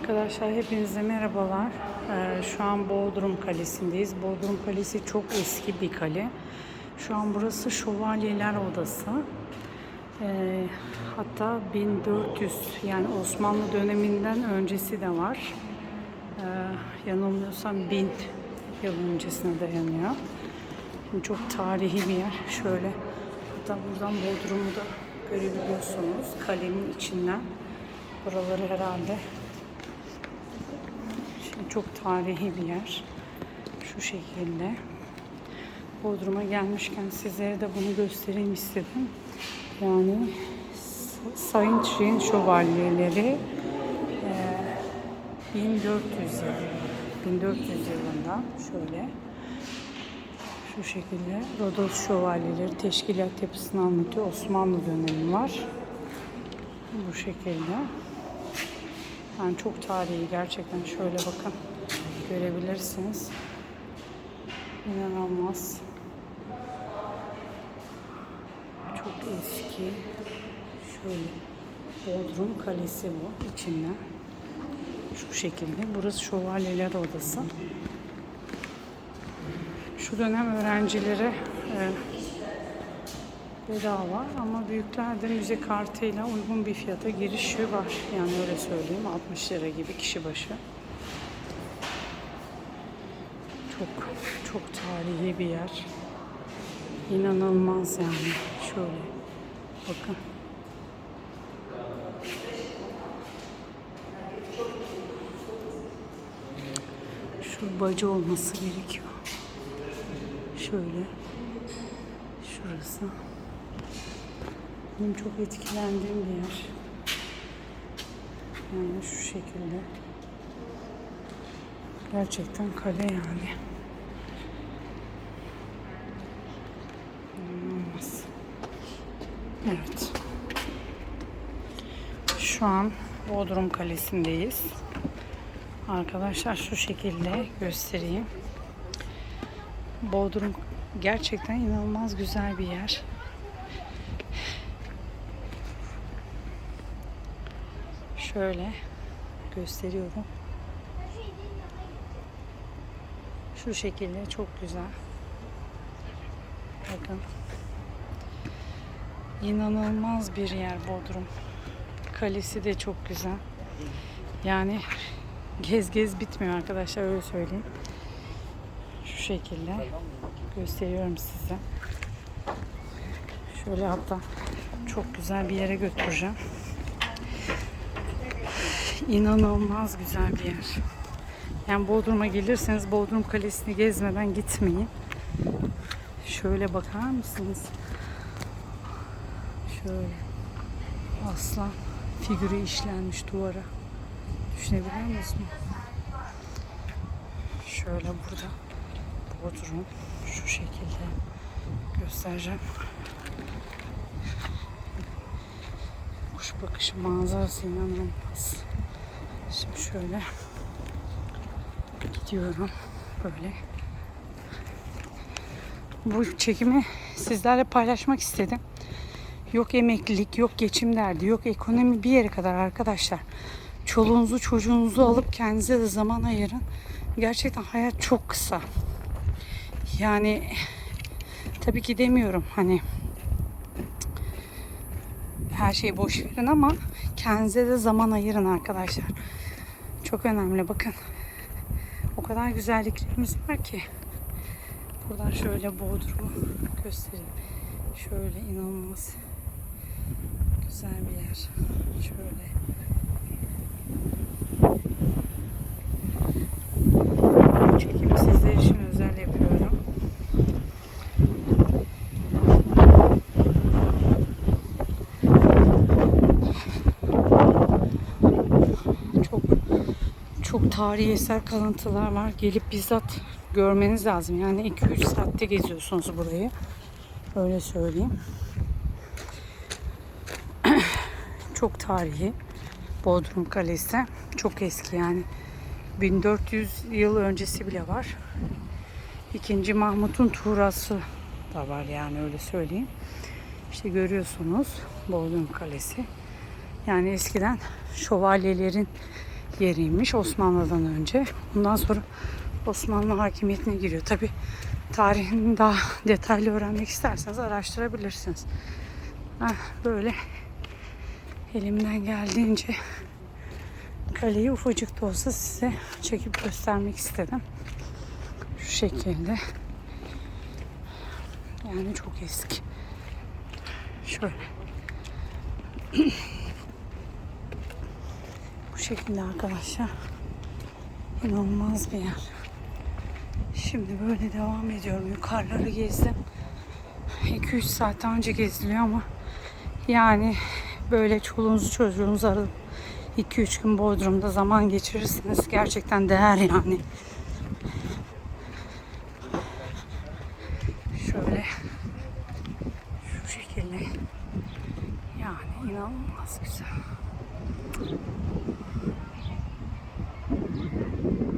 Arkadaşlar hepinize merhabalar. Ee, şu an Bodrum Kalesi'ndeyiz. Bodrum Kalesi çok eski bir kale. Şu an burası Şövalyeler Odası. Ee, hatta 1400 yani Osmanlı döneminden öncesi de var. Ee, yanılmıyorsam 1000 yıl öncesine dayanıyor. Şimdi çok tarihi bir yer. Şöyle hatta buradan Bodrum'u da görebiliyorsunuz kalenin içinden. Buraları herhalde çok tarihi bir yer. Şu şekilde. Bodrum'a gelmişken sizlere de bunu göstereyim istedim. Yani Sayın Çin Şövalyeleri e, 1400 yıl 1400 yılında şöyle şu şekilde Rodos Şövalyeleri teşkilat yapısını anlatıyor. Osmanlı dönemi var. Bu şekilde. Yani çok tarihi gerçekten şöyle bakın görebilirsiniz. İnanılmaz. Çok eski. Şöyle Bodrum Kalesi bu içinden. Şu şekilde. Burası Şövalyeler Odası. Şu dönem öğrencilere e, bedava ama büyükler de müze kartıyla uygun bir fiyata girişi var. Yani öyle söyleyeyim 60 lira gibi kişi başı. Çok çok tarihi bir yer. İnanılmaz yani. Şöyle bakın. Şu bacı olması gerekiyor. Şöyle. Şurası. Benim çok etkilendiğim bir yer. Yani şu şekilde. Gerçekten kale yani. İnanılmaz. Evet. Şu an Bodrum Kalesi'ndeyiz. Arkadaşlar şu şekilde göstereyim. Bodrum gerçekten inanılmaz güzel bir yer. Şöyle gösteriyorum. Şu şekilde çok güzel. Bakın. İnanılmaz bir yer Bodrum. Kalesi de çok güzel. Yani gez gez bitmiyor arkadaşlar öyle söyleyeyim. Şu şekilde gösteriyorum size. Şöyle hatta çok güzel bir yere götüreceğim. İnanılmaz güzel bir yer. Yani Bodrum'a gelirseniz Bodrum Kalesi'ni gezmeden gitmeyin. Şöyle bakar mısınız? Şöyle aslan figürü işlenmiş duvara. Düşünebiliyor musunuz? Şöyle burada Bodrum şu şekilde göstereceğim. Kuş bakışı manzarası inanılmaz. Şimdi şöyle gidiyorum böyle. Bu çekimi sizlerle paylaşmak istedim. Yok emeklilik, yok geçim derdi, yok ekonomi bir yere kadar arkadaşlar. Çoluğunuzu çocuğunuzu alıp kendinize de zaman ayırın. Gerçekten hayat çok kısa. Yani tabii ki demiyorum hani her şeyi boş verin ama kendinize de zaman ayırın arkadaşlar. Çok önemli bakın. O kadar güzelliklerimiz var ki. Buradan şöyle Bodrum'u göstereyim. Şöyle inanılmaz güzel bir yer. Şöyle. Bu çekimi sizler için özel yapıyorum. Çok çok tarihi eser kalıntılar var. Gelip bizzat görmeniz lazım. Yani 2-3 saatte geziyorsunuz burayı. Öyle söyleyeyim. Çok tarihi. Bodrum Kalesi. Çok eski yani. 1400 yıl öncesi bile var. İkinci Mahmut'un tuğrası da var yani öyle söyleyeyim. İşte görüyorsunuz Bodrum Kalesi. Yani eskiden şövalyelerin yeriymiş Osmanlı'dan önce. Bundan sonra Osmanlı hakimiyetine giriyor. Tabi tarihini daha detaylı öğrenmek isterseniz araştırabilirsiniz. Heh, böyle elimden geldiğince kaleyi ufacık da olsa size çekip göstermek istedim. Şu şekilde. Yani çok eski. Şöyle. Şekilde arkadaşlar. İnanılmaz bir yer. Şimdi böyle devam ediyorum. Yukarıları gezdim. 2-3 saat önce geziliyor ama yani böyle çoluğunuzu çocuğunuzu alıp 2-3 gün Bodrum'da zaman geçirirsiniz. Gerçekten değer yani. Şöyle şu şekilde yani inanılmaz güzel. Thank you.